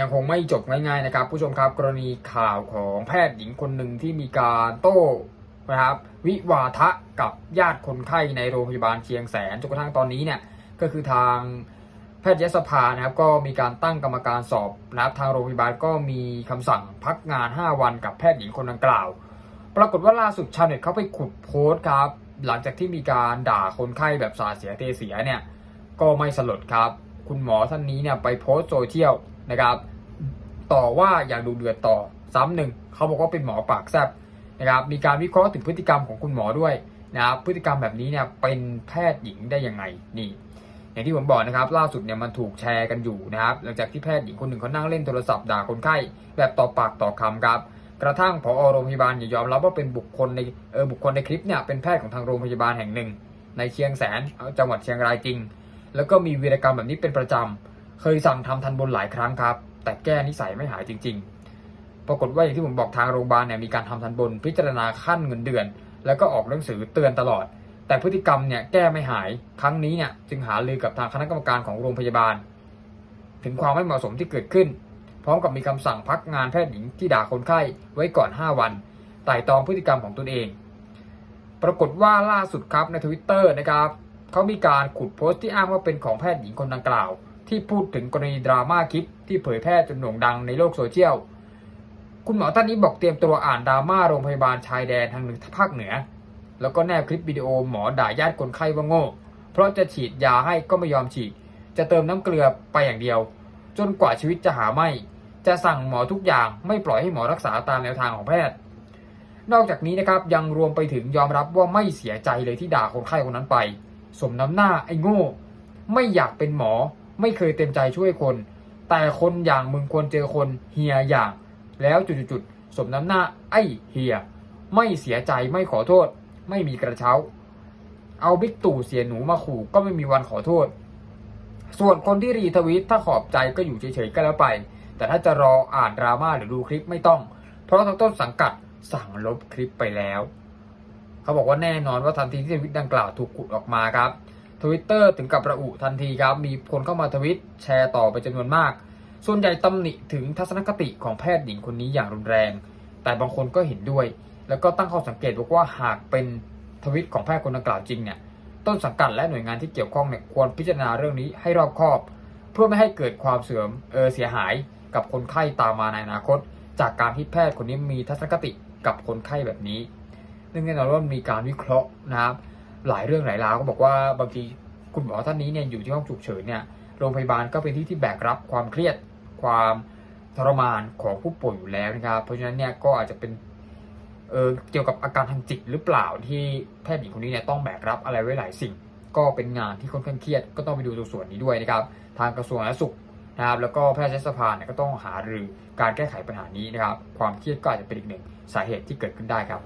ยังคงไม่จบง่ายๆนะครับ ผู้ชมครับกรณีข่าวของแพทย์หญิงคนหนึ่งที่มีการโต้นะครับวิวาทะกับญาติคนไข้ในโรงพยาบาลเชียงแสนจนกระทั่งตอนนี้เนี่ยก็คือทางแพทยสภานะครับก็มีการตั้งกรรมการสอบนะครับทางโรงพยาบาลก็มีคำสั่งพักงาน 5 วันกับแพทย์หญิงคนดังกล่าว ปรากฏว่าล่าสุดชาวเน็ตเขาไปขุดโพสต์ครับ หลังจากที่มีการด่าคนไข้แบบสาเสียเทเสียเนี่ยก็ไม่สลดครับ คุณหมอท่านนี้เนี่ยไปโพสต์โซเชียล นะครับ ต่อว่าอย่างดูเดือดต่อซ้ำหนึ่งเขาบอกว่าเป็นหมอปากแซบนะครับมีการวิเคราะห์ถึงพฤติกรรมของคุณหมอด้วยนะครับพฤติกรรมแบบนี้เนี่ยเป็นแพทย์หญิงได้ยังไงนี่ อย่างที่ผมบอกนะครับ ล่าสุดเนี่ยมันถูกแชร์กันอยู่นะครับ หลังจากที่แพทย์หญิงคนหนึ่งเขานั่งเล่นโทรศัพท์ด่าคนไข้แบบต่อปากต่อคำครับกระทั่งผอโรงพยาบาลยอมรับว่าเป็นบุคคลในเออบุคคลในคลิปเนี่ยเป็นแพทย์ของทางโรงพยาบาลแห่งหนึ่ง ในเชียงแสนจังหวัดเชียงรายจริง แล้วก็มีวีรกรรมแบบนี้เป็นประจำ เคยสั่งทำทันบนหลายครั้งครับ แต่แก้นิสัยไม่หายจริง ๆ ปรากฏว่าอย่างที่ผมบอกทางโรงพยาบาลเนี่ยมีการทำทันบนพิจารณาขั้นเงินเดือน แล้วก็ออกหนังสือเตือนตลอด แต่พฤติกรรมเนี่ยแก้ไม่หายครั้งนี้เนี่ยจึงหารือกับทางคณะกรรมการของโรงพยาบาล ถึงความไม่เหมาะสมที่เกิดขึ้น พร้อมกับมีคำสั่งพักงานแพทย์หญิงที่ด่าคนไข้ไว้ก่อน 5 วันไต่ตองพฤติกรรมของตนเอง ปรากฏว่าล่าสุดครับในทวิตเตอร์นะครับเขามีการขุดโพสต์ที่อ้างว่าเป็นของแพทย์หญิงคนดังกล่าว ที่พูดถึงกรณีดราม่าคลิปที่เผยแพร่จนโด่งดังในโลกโซเชียล คุณหมอท่านนี้บอกเตรียมตัวอ่านดราม่าโรงพยาบาลชายแดนทางเหนือภาคเหนือ แล้วก็แนบคลิปวิดีโอหมอด่าญาติคนไข้ว่าโง่ เพราะจะฉีดยาให้ก็ไม่ยอมฉีด จะเติมน้ำเกลือไปอย่างเดียว จนกว่าชีวิตจะหาไม่ จะสั่งหมอทุกอย่างไม่ปล่อยให้หมอรักษาตามแนวทางของแพทย์ นอกจากนี้นะครับยังรวมไปถึงยอมรับว่าไม่เสียใจเลยที่ด่าคนไข้คนนั้นไป สมน้ำหน้าไอ้โง่ ไม่อยากเป็นหมอ ไม่เคยเต็มใจช่วยคน แต่คนอย่างมึงควรเจอคนเฮียอย่าง แล้วจุดๆสมน้ำหน้าไอ้เฮียไม่เสียใจไม่ขอโทษ ไม่มีกระเช้า เอาบิ๊กตู่เสียหนูมาขู่ก็ไม่มีวันขอโทษ ส่วนคนที่รีทวิตถ้าขอบใจก็อยู่เฉยๆก็แล้วไป แต่ถ้าจะรออ่านดราม่าหรือดูคลิปไม่ต้อง เพราะทางต้นสังกัดสั่งลบคลิปไปแล้ว เขาบอกว่าแน่นอนว่าทันทีที่ทวิตดังกล่าวถูกขุดออกมาครับ ทวิตเตอร์ถึงกับระอุทันทีครับ มีคนเข้ามาทวิตแชร์ต่อไปจำนวนมาก ส่วนใหญ่ตำหนิถึงทัศนคติของแพทย์หญิงคนนี้อย่างรุนแรง แต่บางคนก็เห็นด้วย แล้วก็ตั้งข้อสังเกตบอกว่าหากเป็นทวิตของแพทย์คนดังกล่าวจริงเนี่ย ต้นสังกัดและหน่วยงานที่เกี่ยวข้องเนี่ยควรพิจารณาเรื่องนี้ให้รอบคอบ เพื่อไม่ให้เกิดความเสื่อมเออเสียหายกับคนไข้ตามมาในอนาคต จากการที่แพทย์คนนี้มีทัศนคติกับคนไข้แบบนี้ เนื่องแน่นอนว่ามีการวิเคราะห์นะครับ หลายเรื่องหลายราวก็บอกว่าบางทีคุณหมอท่านนี้เนี่ยอยู่ที่ห้องฉุกเฉินเนี่ยโรงพยาบาลก็เป็นที่ที่แบกรับความเครียดความทรมานของผู้ป่วยอยู่แล้วนะครับเพราะฉะนั้นเนี่ยก็อาจจะเป็นเออเกี่ยวกับอาการทางจิตหรือเปล่าที่แพทย์หญิงคนนี้เนี่ยต้องแบกรับอะไรไว้หลายสิ่ง ก็เป็นงานที่ค่อนข้างเครียด ก็ต้องไปดูตรงส่วนนี้ด้วยนะครับ ทางกระทรวงสาธารณสุขนะครับแล้วก็แพทยสภาเนี่ยก็ต้องหารือการแก้ไขปัญหานี้นะครับ ความเครียดก็อาจจะเป็นอีกหนึ่งสาเหตุที่เกิดขึ้นได้ครับ